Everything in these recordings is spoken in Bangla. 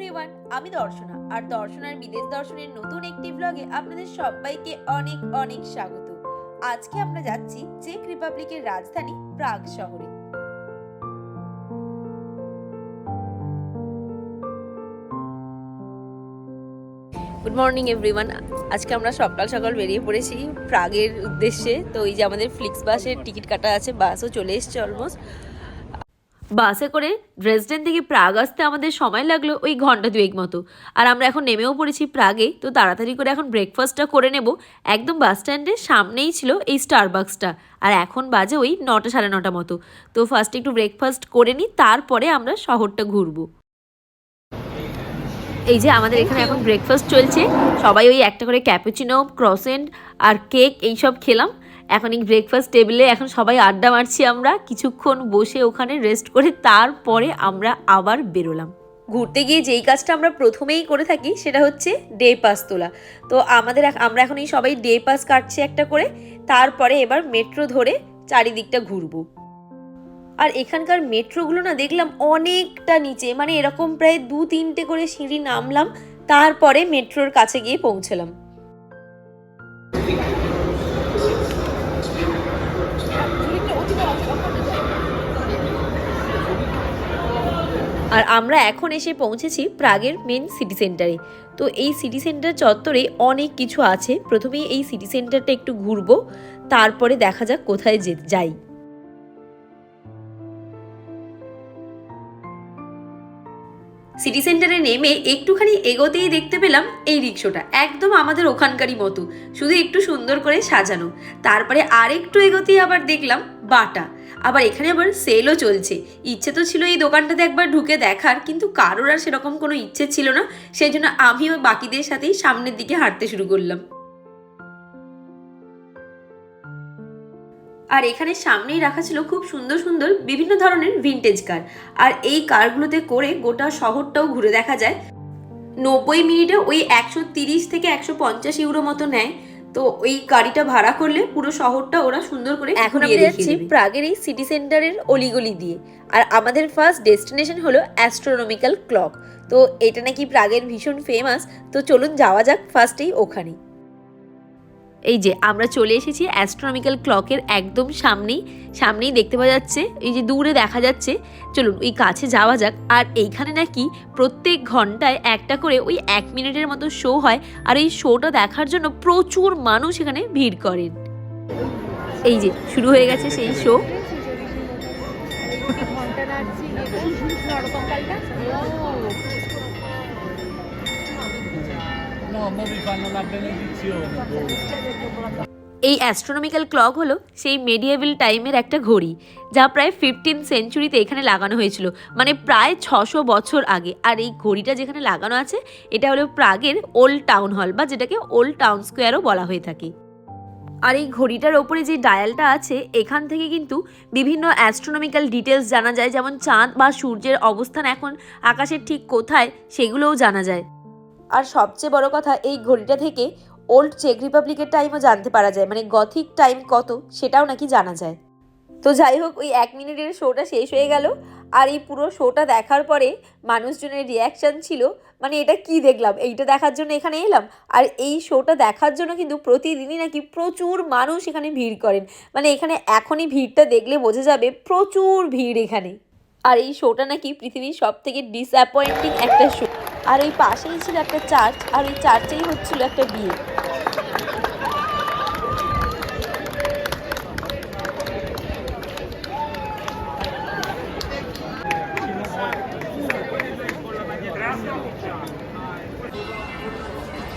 এভরিওয়ান আমি দর্শনা। আর দর্শনার বিদেশ দর্শনের নতুন একটি ব্লগে আপনাদের সবাইকে অনেক অনেক স্বাগত। আজকে আমরা যাচ্ছি চেক রিপাবলিকের রাজধানী প্রাগ শহরে। গুড মর্নিং এভরিওয়ান আজকে আমরা সকাল সকাল বেরিয়ে পড়েছি প্রাগের উদ্দেশ্যে। তো এই যে আমাদের ফ্লিক্স বাসের টিকিট কাটা আছে বাসও চলে এসছে অলমোস্ট বাসে করে ড্রেসডেন থেকে প্রাগ আসতে আমাদের সময় লাগল ওই ঘণ্টা দুয়েক মতো। আর আমরা এখন নেমেও পড়েছি প্রাগে তো তাড়াতাড়ি করে এখন ব্রেকফাস্টটা করে নেব। একদম বাস স্ট্যান্ডের সামনেই ছিল এই স্টারবাক্সটা আর এখন বাজে ওই নটা সাড়ে নটা মতো। তো ফার্স্টে একটু ব্রেকফাস্ট করে নিই তারপরে আমরা শহরটা ঘুরবো। এই যে আমাদের এখানে এখন ব্রেকফাস্ট চলছে। সবাই ওই একটা করে ক্যাপুচিনো ক্রসেন্ট আর কেক এইসব খেলাম। এখন এই ব্রেকফাস্ট টেবিলে এখন সবাই আড্ডা মারছি আমরা। কিছুক্ষণ বসে ওখানে রেস্ট করে তারপরে আমরা আবার বেরোলাম। ঘুরতে গিয়ে যেই কাজটা আমরা প্রথমেই করে থাকি সেটা হচ্ছে ডে পাস তোলা। তো আমাদের আমরা এখন এই সবাই ডে পাস কাটছি একটা করে, তারপরে এবার মেট্রো ধরে চারিদিকটা ঘুরবো। আর এখানকার মেট্রোগুলো না দেখলাম অনেকটা নিচে মানে এরকম প্রায় দু তিনটে করে সিঁড়ি নামলাম, তারপরে মেট্রোর কাছে গিয়ে পৌঁছলাম। আর আমরা এখন এসে পৌঁছেছি প্রাগের মেন সিটি সেন্টারে তো এই সিটি সেন্টার চত্বরে অনেক কিছু আছে। প্রথমেই এই সিটি সেন্টারটা একটু ঘুরবো, তারপরে দেখা যাক কোথায় যে যাই। সিটি সেন্টারে নেমে একটুখানি এগোতেই দেখতে পেলাম এই রিক্সাটা একদম আমাদের ওখানকারই মতো। শুধু একটু সুন্দর করে সাজানো। তারপরে আরেকটু এগোতেই আবার দেখলাম বাটা। আবার এখানে আবার সেলও চলছে। ইচ্ছে তো ছিল এই দোকানটাতে একবার ঢুকে দেখার, কিন্তু কারোর আর সেরকম কোনো ইচ্ছে ছিল না। সেই জন্য আমিও বাকিদের সাথেই সামনের দিকে হাঁটতে শুরু করলাম। আর এখানে সামনেই রাখা ছিল খুব সুন্দর সুন্দর বিভিন্ন ধরনের ভিনটেজ কার আর এই কারগুলোতে করে গোটা শহরটাও ঘুরে দেখা যায়। নব্বই মিনিটে ওই একশো তিরিশ থেকে একশো পঞ্চাশ ইউরো মতো নেয়। তো ওই গাড়িটা ভাড়া করলে পুরো শহরটা ওরা সুন্দর করে এখন আমরা যাচ্ছি প্রাগের এই সিটি সেন্টারের অলিগলি দিয়ে। আর আমাদের ফার্স্ট ডেস্টিনেশন হলো অ্যাস্ট্রোনমিক্যাল ক্লক তো এটা নাকি প্রাগের ভীষণ ফেমাস তো চলুন যাওয়া যাক ফার্স্টেই ওখানে এই যে আমরা চলে এসেছি অ্যাস্ট্রোনমিক্যাল ক্লকের একদম সামনেই সামনেই দেখতে পাওয়া যাচ্ছে এই যে দূরে দেখা যাচ্ছে। চলুন ওই কাছে যাওয়া যাক। আর এইখানে নাকি প্রত্যেক ঘন্টায় একটা করে ওই এক মিনিটের মতো শো হয়। আর এই শোটা দেখার জন্য প্রচুর মানুষ এখানে ভিড় করেন। এই যে শুরু হয়ে গেছে সেই শো ঘণ্টা এই অ্যাস্ট্রোনমিক্যাল ক্লক হলো সেই মেডিয়েবল টাইমের একটা ঘড়ি, যা প্রায় ফিফটিন সেঞ্চুরিতে এখানে লাগানো হয়েছিল মানে প্রায় ছশো বছর আগে। আর এই ঘড়িটা যেখানে লাগানো আছে, এটা হলো প্রাগের ওল্ড টাউন হল বা যেটাকে ওল্ড টাউন স্কোয়ারও বলা হয়ে থাকে। আর এই ঘড়িটার ওপরে যে ডায়ালটা আছে, এখান থেকে কিন্তু বিভিন্ন অ্যাস্ট্রোনমিক্যাল ডিটেলস জানা যায়, যেমন চাঁদ বা সূর্যের অবস্থান এখন আকাশের ঠিক কোথায়, সেগুলোও জানা যায়। আর সবচেয়ে বড় কথা, এই ঘড়িটা থেকে ওল্ড চেক রিপাবলিকের টাইমও জানতে পারা যায়। মানে গথিক টাইম কত, সেটাও নাকি জানা যায়। তো যাই হোক, ওই এক মিনিটের শোটা শেষ হয়ে গেল। আর এই পুরো শোটা দেখার পরে মানুষজনের রিয়াকশান ছিল মানে এটা কি দেখলাম? এইটা দেখার জন্য এখানে এলাম। আর এই শোটা দেখার জন্য কিন্তু প্রতিদিনই নাকি প্রচুর মানুষ এখানে ভিড় করেন। মানে এখানে এখনই ভিড়টা দেখলে বোঝা যাবে প্রচুর ভিড় এখানে। আর এই শোটা নাকি পৃথিবীর সব থেকে ডিসঅ্যাপয়েন্টিং একটা শো আর ওই পাশেই ছিল একটা চার্চ, আর ওই চার্চেই হচ্ছিল একটা বিয়ে।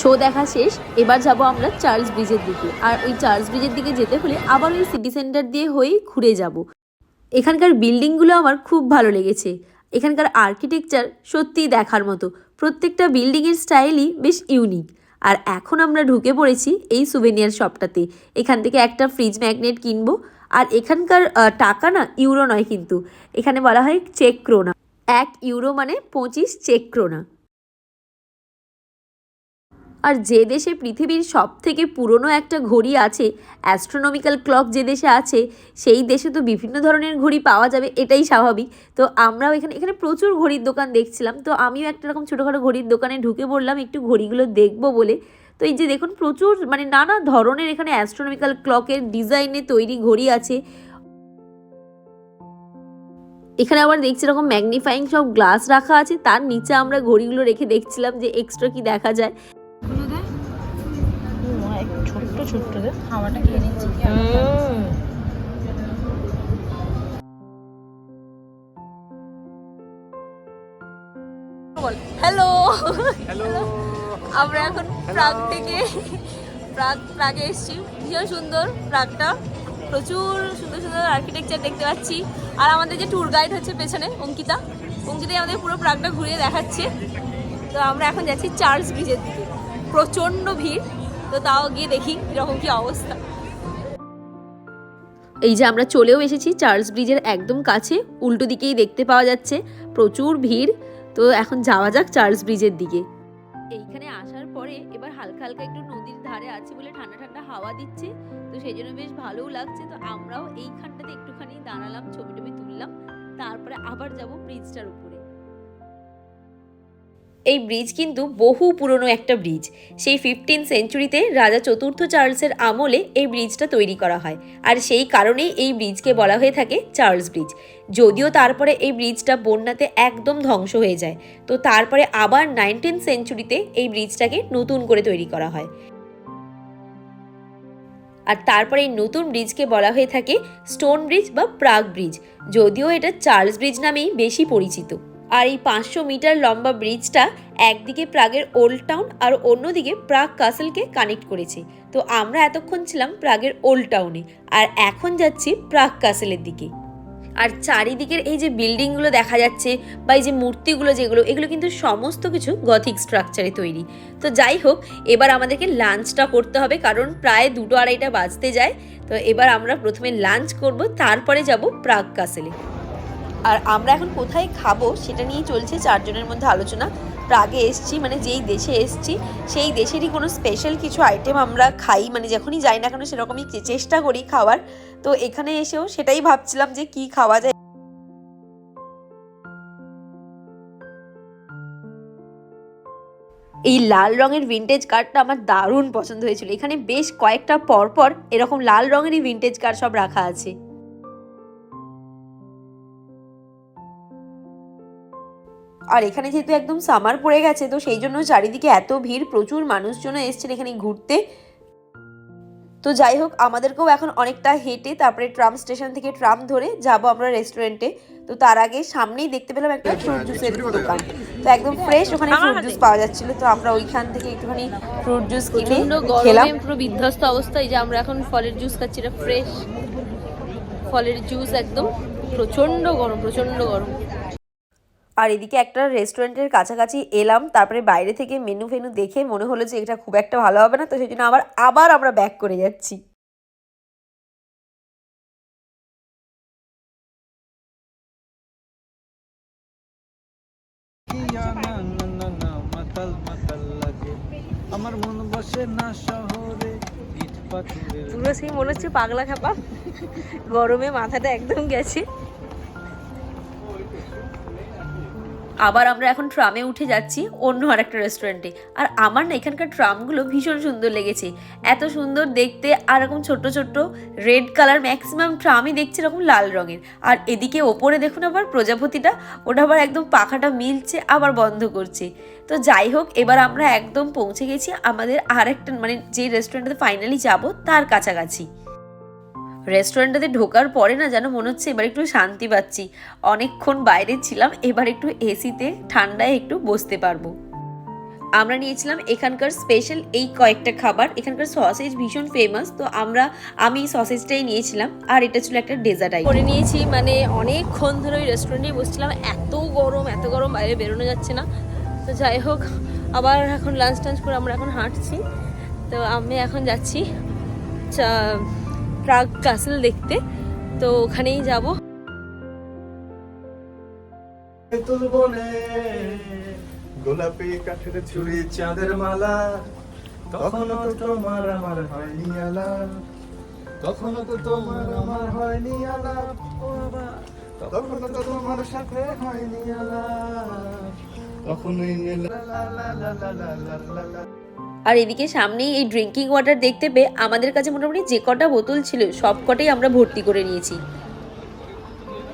শো দেখা শেষ, এবার যাব আমরা চার্লস ব্রিজের দিকে। আর ওই চার্লস ব্রিজের দিকে যেতে হলে আবার ওই সিটি সেন্টার দিয়ে হয়েই ঘুরে যাব। এখানকার বিল্ডিংগুলো আমার খুব ভালো লেগেছে। এখানকার আর্কিটেকচার সত্যিই দেখার মতো। প্রত্যেকটা বিল্ডিংয়ের স্টাইলই বেশ ইউনিক আর এখন আমরা ঢুকে পড়েছি এই সুভেনিয়ার শপটাতে এখান থেকে একটা ফ্রিজ ম্যাগনেট কিনবো। আর এখানকার টাকা না ইউরো নয় কিন্তু। এখানে বলা হয় চেক ক্রোনা এক ইউরো মানে পঁচিশ চেক ক্রোনা আর যে দেশে পৃথিবীর সব থেকে পুরনো একটা ঘড়ি আছে অ্যাস্ট্রোনমিক্যাল ক্লক যে দেশে আছে, সেই দেশে তো বিভিন্ন ধরনের ঘড়ি পাওয়া যাবে, এটাই স্বাভাবিক। তো আমরাও এখানে এখানে প্রচুর ঘড়ির দোকান দেখছিলাম। তো আমিও একটা রকম ছোটোখাটো ঘড়ির দোকানে ঢুকে পড়লাম, একটু ঘড়িগুলো দেখব বলে। তো এই যে দেখুন, প্রচুর মানে নানা ধরনের এখানে অ্যাস্ট্রোনমিক্যাল ক্লকের ডিজাইনে তৈরি ঘড়ি আছে। এখানে আবার দেখছি এরকম ম্যাগনিফাইং সব গ্লাস রাখা আছে। তার নিচে আমরা ঘড়িগুলো রেখে দেখছিলাম যে এক্সট্রা কি দেখা যায়। ছোট্ট ছোট্ট হাওয়াটা খেয়ে নিচ্ছি। হ্যালো আমরা এখন প্রাগ থেকে প্রাগ প্রাগে এসেছি। ভীষণ সুন্দর প্রাগটা। প্রচুর সুন্দর সুন্দর আর্কিটেকচার দেখতে পাচ্ছি। আর আমাদের যে ট্যুর গাইড হচ্ছে পেছনে অঙ্কিতা। অঙ্কিতাই আমাদের পুরো প্রাগটা ঘুরিয়ে দেখাচ্ছে। তো আমরা এখন যাচ্ছি চার্লস ব্রিজের দিকে। প্রচণ্ড ভিড়। তো তাও গিয়ে দেখি কীরকম কী অবস্থা। এই যে আমরা চলেও এসেছি, চার্লস ব্রিজের একদম কাছে, উল্টো দিকেই দেখতে পাওয়া যাচ্ছে, প্রচুর ভিড়। তো এখন যাওয়া যাক চার্লস ব্রিজের দিকে। এইখানে আসার পরে এবার হালকা হালকা একটু নদীর ধারে আছে বলে ঠান্ডা ঠান্ডা হাওয়া দিচ্ছে। তো সেই জন্য বেশ ভালোও লাগছে। তো আমরাও এইখানটাতে একটুখানি দাঁড়ালাম, ছবি টবি তুললাম। তারপরে আবার যাব ব্রিজটার উপরে। এই ব্রিজ কিন্তু বহু পুরনো একটা ব্রিজ সেই ফিফটিন সেঞ্চুরিতে রাজা চতুর্থ চার্লসের আমলে এই ব্রিজটা তৈরি করা হয়। আর সেই কারণেই এই ব্রিজকে বলা হয়ে থাকে চার্লস ব্রিজ যদিও তারপরে এই ব্রিজটা বন্যাতে একদম ধ্বংস হয়ে যায়, তো তারপরে আবার নাইনটিন সেঞ্চুরিতে এই ব্রিজটাকে নতুন করে তৈরি করা হয়। আর তারপরে এই নতুন ব্রিজকে বলা হয়ে থাকে স্টোন ব্রিজ বা প্রাগ ব্রিজ যদিও এটা চার্লস ব্রিজ নামেই বেশি পরিচিত। আর এই পাঁচশো মিটার লম্বা ব্রিজটা একদিকে প্রাগের ওল্ড টাউন আর অন্যদিকে প্রাগ কাসেলকে কানেক্ট করেছে। তো আমরা এতক্ষণ ছিলাম প্রাগের ওল্ড টাউনে আর এখন যাচ্ছি প্রাগ কাসেলের দিকে। আর চারিদিকের এই যে বিল্ডিংগুলো দেখা যাচ্ছে বা এই যে মূর্তিগুলো যেগুলো, এগুলো কিন্তু সমস্ত কিছু গথিক স্ট্রাকচারে তৈরি। তো যাই হোক, এবার আমাদেরকে লাঞ্চটা করতে হবে, কারণ প্রায় দুটো আড়াইটা বাজতে যায়। তো এবার আমরা প্রথমে লাঞ্চ করব, তারপরে যাব প্রাগ কাসেলে আর আমরা এখন কোথায় খাব সেটা নিয়ে চলছে চারজনের মধ্যে আলোচনা। প্রাগে এসছি মানে যেই দেশে এসছি, সেই দেশেরই কোনো স্পেশাল কিছু আইটেম আমরা খাই। মানে যখনই যাই না কেন সেরকমই চেষ্টা করি খাওয়ার। তো এখানে এসেও সেটাই ভাবছিলাম যে কি খাওয়া যায়। এই লাল রঙের ভিন্টেজ কার্ডটা আমার দারুণ পছন্দ হয়েছিল। এখানে বেশ কয়েকটা পরপর এরকম লাল রঙেরই ভিন্টেজ কার্ড সব রাখা আছে। আর এখানে যেহেতু একদম সামার পড়ে গেছে তো সেই জন্য চারিদিকে এত ভিড় প্রচুর মানুষজন এসছেন এখানে ঘুরতে। তো যাই হোক আমাদেরকেও এখন অনেকটা হেঁটে তারপরে ট্রাম স্টেশন থেকে ট্রাম ধরে যাব আমরা রেস্টুরেন্টে তো তার আগে সামনেই দেখতে পেলাম একটা ফ্রুট জুসের দোকান। তো একদম ফ্রেশ ওখানে ফ্রুট জুস পাওয়া যাচ্ছিল। তো আমরা ওইখান থেকে একটুখানি ফ্রুট জুস কিনে খেলাম। পুরো বিধ্বস্ত অবস্থা এই যে আমরা এখন ফলের জুস খাচ্ছি এটা ফ্রেশ ফলের জুস একদম প্রচণ্ড গরম প্রচণ্ড গরম। আর এদিকে একটা রেস্টুরেন্টের কাছাকাছি এলাম তারপরে বাইরে থেকে মেনু ফেনু দেখে মনে হলো যে এটা খুব একটা ভালো হবে না তো সেই জন্য আবার আবার আমরা ব্যাক করে যাচ্ছি। আমার মন বসে না শহরে পুরো সেই মনে হচ্ছে পাগলা খাপা। গরমে মাথাটা একদম গেছে। আবার আমরা এখন ট্রামে উঠে যাচ্ছি অন্য আর একটা রেস্টুরেন্টে। আর আমার না এখানকার ট্রামগুলো ভীষণ সুন্দর লেগেছে। এত সুন্দর দেখতে আর এরকম ছোট্ট ছোট্ট রেড কালার ম্যাক্সিমাম ট্রামই দেখছি এরকম লাল রঙের। আর এদিকে ওপরে দেখুন আবার প্রজাপতিটা, ওটা আবার একদম পাখাটা মিলছে, আবার বন্ধ করছে। তো যাই হোক, এবার আমরা একদম পৌঁছে গেছি আমাদের আর একটা মানে যে রেস্টুরেন্টে ফাইনালি যাব, তার কাছাকাছি। রেস্টুরেন্টটাতে ঢোকার পরে না যেন মনে হচ্ছে এবার একটু শান্তি পাচ্ছি। অনেকক্ষণ বাইরে ছিলাম, এবার একটু এসিতে, ঠান্ডায় একটু বসতে পারব। আমরা নিয়েছিলাম এখানকার স্পেশাল এই কয়েকটা খাবার। এখানকার সসেজ ভীষণ ফেমাস তো আমরা, আমি সসেজটাই নিয়েছিলাম। আর এটা ছিল একটা ডেজার্ট আইটেম করে নিয়েছি মানে অনেকক্ষণ ধরে ওই রেস্টুরেন্টেই বসছিলাম। এত গরম এত গরম, বাইরে বেরোনো যাচ্ছে না। তো যাই হোক, আবার এখন লাঞ্চ টাঞ্চ করে আমরা এখন হাঁটছি। তো আমি এখন যাচ্ছি প্রাগ কাসেল দেখতে তো ওখানেই যাব গোলাপি কাঠের ছুরি চাঁদের মালা তখনও তো তোমার আমার হয়নি আলাপ তখনও তো তোমার আমার হয়নি আলাপ তখনও তো তোমার সাথে হয়নি আলাপ তখনই লা লা লা লা লা লা লা আর এদিকে সামনেই এই ড্রিঙ্কিং ওয়াটার দেখতে পেয়ে আমাদের কাছে মোটামুটি যে কটা বোতল ছিল, সব কটাই আমরা ভর্তি করে নিয়েছি।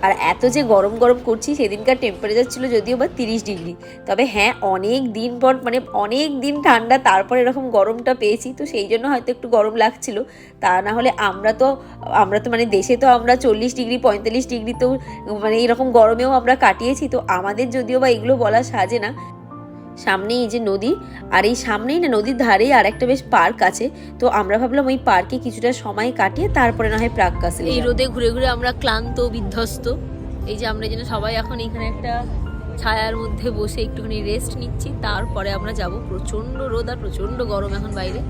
আর এত যে গরম গরম করছি, সেদিনকার টেম্পারেচার ছিল যদিও বা তিরিশ ডিগ্রি। তবে হ্যাঁ অনেক দিন পর মানে অনেক দিন ঠান্ডা, তারপর এরকম গরমটা পেয়েছি, তো সেই জন্য হয়তো একটু গরম লাগছিল। তা না হলে আমরা তো আমরা তো মানে দেশে তো আমরা চল্লিশ ডিগ্রি, পঁয়তাল্লিশ ডিগ্রি তো মানে এরকম গরমেও আমরা কাটিয়েছি, তো আমাদের যদিও বা এগুলো বলা সাজে না। সামনেই এই যে নদী আর এই সামনেই না নদীর ধারেই আর একটা বেশ পার্ক আছে। তো আমরা ভাবলাম ওই পার্কে কিছুটা সময় কাটিয়ে তারপরে না হয় প্রাক কাসলে এই রোদে ঘুরে ঘুরে আমরা ক্লান্ত বিধ্বস্ত। এই যে আমরা যেন সবাই এখন এখানে একটা ছায়ার মধ্যে বসে একটুখানি রেস্ট নিচ্ছি। তারপরে আমরা যাব। প্রচণ্ড রোদ আর প্রচণ্ড গরম এখন বাইরে।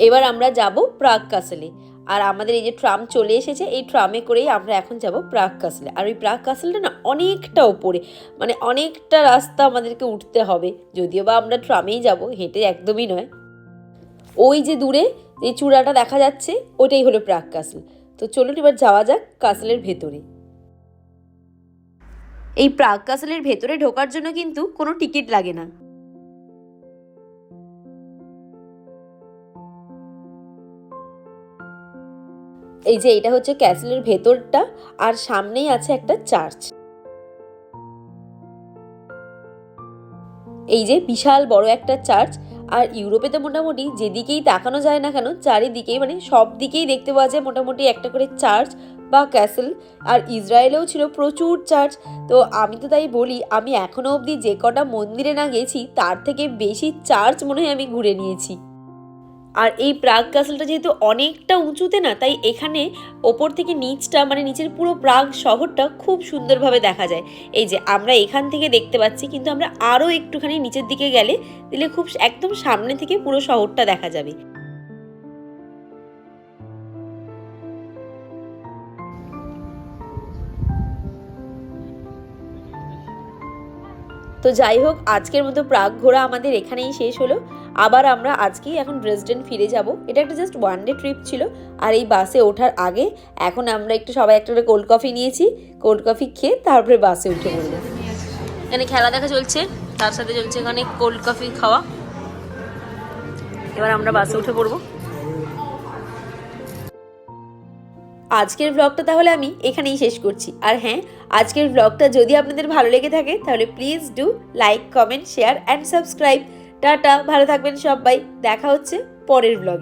এবার আমরা যাব প্রাগ কাসলে। আর আমাদের এই যে ট্রাম চলে এসেছে, এই ট্রামে করেই আমরা এখন যাব প্রাগ কাসলে। আর ওই প্রাগ কাসলটা না অনেকটা ওপরে মানে অনেকটা রাস্তা আমাদেরকে উঠতে হবে। যদিও বা আমরা ট্রামেই যাব, হেঁটে একদমই নয়। ওই যে দূরে যে চূড়াটা দেখা যাচ্ছে ওটাই হলো প্রাগ কাসল। তো চলুন এবার যাওয়া যাক কাসলের ভেতরে। এই প্রাগ কাসলের ভেতরে ঢোকার জন্য কিন্তু কোনো টিকিট লাগে না। এই যে এটা হচ্ছে ক্যাসেলের ভেতরটা আর সামনেই আছে একটা চার্চ। এই যে বিশাল বড় একটা চার্চ আর ইউরোপে তো মোটামুটি যেদিকেই তাকানো যায় না কেন চারিদিকেই মানে সব দিকেই দেখতে পাওয়া যায় মোটামুটি একটা করে চার্চ বা ক্যাসেল আর ইসরায়েলেও ছিল প্রচুর চার্চ। তো আমি তো তাই বলি, আমি এখনও অবধি যে কটা মন্দিরে না গেছি তার থেকে বেশি চার্চ মনে হয় আমি ঘুরে নিয়েছি। আর এই প্রাগ ক্যাসেলটা যেহেতু অনেকটা উঁচুতে না, তাই এখানে ওপর থেকে নিচটা মানে নিচের পুরো প্রাগ শহরটা খুব সুন্দরভাবে দেখা যায়। এই যে আমরা এখান থেকে দেখতে পাচ্ছি, কিন্তু আমরা আরও একটুখানি নিচের দিকে গেলে দিলে খুব একদম সামনে থেকে পুরো শহরটা দেখা যাবে। তো যাই হোক, আজকের মতো প্রাগ ঘোরা আমাদের এখানেই শেষ হলো। আবার আমরা আজকেই এখন ড্রেসডেন ফিরে যাব। এটা একটা জাস্ট ওয়ান ডে ট্রিপ ছিল। আর এই বাসে ওঠার আগে এখন আমরা একটু সবাই একটা করে কোল্ড কফি নিয়েছি। কোল্ড কফি খেয়ে তারপরে বাসে উঠে পড়ব। এখানে খেলা দেখা চলছে। তার সাথে চলছে এখানে কোল্ড কফি খাওয়া। এবার আমরা বাসে উঠে পড়ব। আজকের ব্লগটা তাহলে আমি এখানেই শেষ করছি। আর হ্যাঁ আজকের ব্লগটা যদি আপনাদের ভালো লেগে থাকে, তাহলে please do like comment share and subscribe tata, ভালো থাকবেন সবাই। দেখা হচ্ছে পরের ব্লগে